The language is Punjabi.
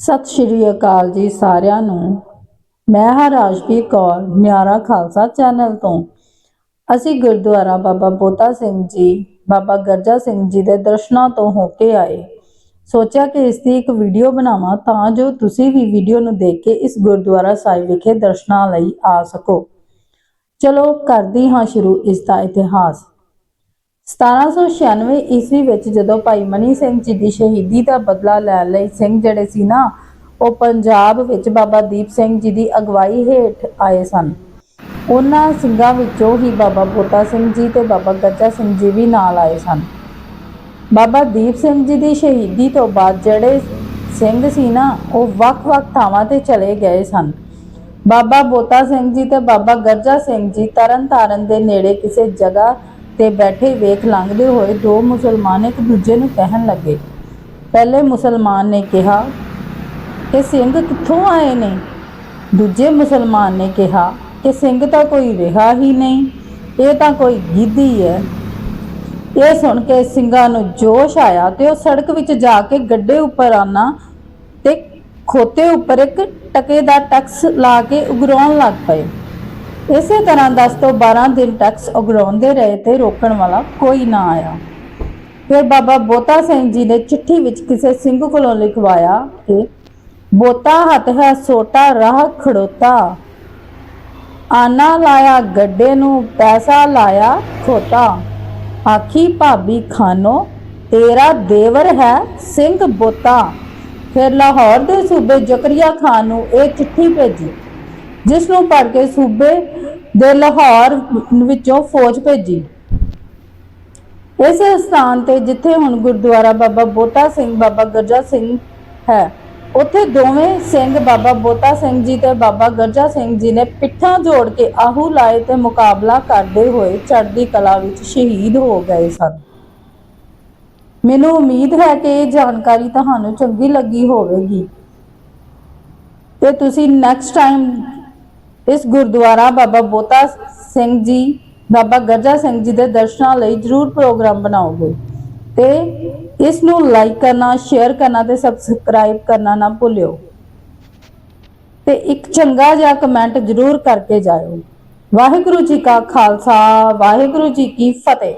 ਸਤਿ ਸ਼੍ਰੀ ਅਕਾਲ ਜੀ ਸਾਰਿਆਂ ਨੂੰ। ਮੈਂ ਹਾਂ ਰਾਜਵੀਰ ਕੌਰ, ਨਿਆਰਾ ਖਾਲਸਾ ਚੈਨਲ ਤੋਂ। ਅਸੀਂ ਗੁਰਦੁਆਰਾ ਬਾਬਾ ਬੋਤਾ ਸਿੰਘ ਜੀ, ਬਾਬਾ ਗਰਜਾ ਸਿੰਘ ਜੀ ਦੇ ਦਰਸ਼ਨਾਂ ਤੋਂ ਹੋ ਕੇ ਆਏ। ਸੋਚਿਆ ਕਿ ਇਸ ਦੀ ਇੱਕ ਵੀਡੀਓ ਬਣਾਵਾਂ ਤਾਂ ਜੋ ਤੁਸੀਂ ਵੀ ਵੀਡੀਓ ਨੂੰ ਦੇਖ ਕੇ ਇਸ ਗੁਰਦੁਆਰਾ ਸਾਹਿਬ ਵਿਖੇ ਦਰਸ਼ਨਾਂ ਲਈ ਆ ਸਕੋ। ਚਲੋ ਕਰਦੀ ਹਾਂ ਸ਼ੁਰੂ ਇਸ ਦਾ ਇਤਿਹਾਸ। 1796 ਈਸਵੀ ਵਿੱਚ ਜਦੋਂ ਭਾਈ ਮਨੀ ਸਿੰਘ ਜੀ ਦੀ ਸ਼ਹੀਦੀ ਦਾ ਬਦਲਾ ਲੈਣ ਲਈ ਸਿੰਘ ਜਿਹੜੇ ਸੀ ਨਾ, ਉਹ ਪੰਜਾਬ ਵਿੱਚ ਬਾਬਾ ਦੀਪ ਸਿੰਘ ਜੀ ਦੀ ਅਗਵਾਈ ਹੇਠ ਆਏ ਸਨ। ਉਹਨਾਂ ਸਿੰਘਾਂ ਵਿੱਚੋਂ ਹੀ ਬਾਬਾ ਬੋਤਾ ਸਿੰਘ ਜੀ ਤੇ ਬਾਬਾ ਗੱਜਾ ਸਿੰਘ ਜੀ ਵੀ ਨਾਲ ਆਏ ਸਨ। ਬਾਬਾ ਦੀਪ ਸਿੰਘ ਜੀ ਦੀ ਸ਼ਹੀਦੀ ਤੋਂ ਬਾਅਦ ਜਿਹੜੇ ਸਿੰਘ ਸੀ ਨਾ, ਉਹ ਵੱਖ-ਵੱਖ ਥਾਵਾਂ ਤੇ ਚਲੇ ਗਏ ਸਨ। ਬਾਬਾ ਬੋਤਾ ਸਿੰਘ ਜੀ ਤੇ ਬਾਬਾ ਗਰਜਾ ਸਿੰਘ ਜੀ ਤਰਨਤਾਰਨ ਦੇ ਨੇੜੇ ਕਿਸੇ ਜਗ੍ਹਾ ਤੇ ਬੈਠੇ ਵੇਖ ਲੰਘਦੇ ਹੋਏ ਦੋ ਮੁਸਲਮਾਨ ਇੱਕ ਦੂਜੇ ਨੂੰ ਕਹਿਣ ਲੱਗੇ। ਪਹਿਲੇ ਮੁਸਲਮਾਨ ਨੇ ਕਿਹਾ ਕਿ ਸਿੰਘ ਕਿੱਥੋਂ ਆਏ ਨੇ? ਦੂਜੇ ਮੁਸਲਮਾਨ ਨੇ ਕਿਹਾ ਕਿ ਸਿੰਘ ਤਾਂ ਕੋਈ ਰਿਹਾ ਹੀ ਨਹੀਂ, ਇਹ ਤਾਂ ਕੋਈ ਗਿੱਧੀ ਹੈ। ਇਹ ਸੁਣ ਕੇ ਸਿੰਘਾਂ ਨੂੰ ਜੋਸ਼ ਆਇਆ ਤੇ ਉਹ ਸੜਕ ਵਿੱਚ ਜਾ ਕੇ ਗੱਡੇ ਉੱਪਰ ਆਨਾ ਤੇ ਖੋਤੇ ਉੱਪਰ ਇੱਕ ਟਕੇ ਦਾ ਟੈਕਸ ਲਾ ਕੇ ਉਗਰਾਉਣ ਲੱਗ ਪਏ। ਇਸੇ ਤਰ੍ਹਾਂ 10 ਤੋਂ 12 ਦਿਨ ਟੈਕਸ ਉਗਰਾਉਂਦੇ ਰਹੇ ਤੇ ਰੋਕਣ ਵਾਲਾ ਕੋਈ ਨਾ ਆਇਆ। ਫਿਰ ਬਾਬਾ ਬੋਤਾ ਸਿੰਘ ਜੀ ਨੇ ਚਿੱਠੀ ਵਿੱਚ ਕਿਸੇ ਸਿੰਘ ਕੋਲੋਂ ਲਿਖਵਾਇਆ ਕਿ, ਬੋਤਾ ਹੱਥ ਹੈ ਸੋਟਾ, ਰਾਹ ਖੜੋਤਾ। ਆਨਾ ਲਾਇਆ ਗੱਡੇ ਨੂੰ, ਪੈਸਾ ਲਾਇਆ ਖੋਤਾ। ਆਖੀ ਭਾਬੀ ਖਾਨੋ, ਤੇਰਾ ਦੇਵਰ ਹੈ ਸਿੰਘ ਬੋਤਾ। ਫਿਰ ਲਾਹੌਰ ਦੇ ਸੂਬੇ ਜ਼ਕਰੀਆ ਖਾਨ ਨੂੰ ਇਹ ਚਿੱਠੀ ਭੇਜੀ, ਜਿਸ ਨੂੰ ਪੜ੍ਹ ਕੇ ਸੂਬੇ ਦੇ ਲਾਹੌਰ ਵਿੱਚੋਂ ਫੌਜ ਭੇਜੀ। ਇਸੇ ਸਥਾਨ ਤੇ ਜਿੱਥੇ ਹੁਣ ਗੁਰਦੁਆਰਾ ਬਾਬਾ ਬੋਤਾ ਸਿੰਘ ਬਾਬਾ ਗਰਜਾ ਸਿੰਘ ਹੈ, ਉੱਥੇ ਦੋਵੇਂ ਸਿੰਘ ਬਾਬਾ ਬੋਤਾ ਸਿੰਘ ਜੀ ਤੇ ਬਾਬਾ ਗਰਜਾ ਸਿੰਘ ਜੀ ਨੇ ਪਿੱਠਾਂ ਜੋੜ ਕੇ ਆਹੂ ਲਾਏ ਤੇ ਮੁਕਾਬਲਾ ਕਰਦੇ ਹੋਏ ਚੜ੍ਹਦੀ ਕਲਾ ਵਿੱਚ ਸ਼ਹੀਦ ਹੋ ਗਏ ਸਨ। ਮੈਨੂੰ ਉਮੀਦ ਹੈ ਕਿ ਇਹ ਜਾਣਕਾਰੀ ਤੁਹਾਨੂੰ ਚੰਗੀ ਲੱਗੀ ਹੋਵੇਗੀ। ਤੇ ਤੁਸੀਂ ਨੈਕਸਟ ਟਾਈਮ ਇਸ ਗੁਰਦੁਆਰਾ ਬਾਬਾ ਬੋਤਾ ਸਿੰਘ ਜੀ, ਬਾਬਾ ਗਰਜਾ ਸਿੰਘ ਜੀ ਦੇ ਦਰਸ਼ਨਾਂ ਲਈ ਜਰੂਰ ਪ੍ਰੋਗਰਾਮ ਬਣਾਓਗੇ। ਤੇ ਇਸ ਨੂੰ ਲਾਈਕ ਕਰਨਾ ਸ਼ੇਅਰ ਕਰਨਾ ਤੇ ਸਬਸਕ੍ਰਾਈਬ ਕਰਨਾ ਨਾ ਭੁੱਲਿਓ। ਤੇ ਇੱਕ ਚੰਗਾ ਜਿਹਾ ਕਮੈਂਟ ਜਰੂਰ ਕਰਕੇ ਜਾਇਓ। ਵਾਹਿਗੁਰੂ ਜੀ ਕਾ ਖਾਲਸਾ, ਵਾਹਿਗੁਰੂ ਜੀ ਕੀ ਫਤਿਹ।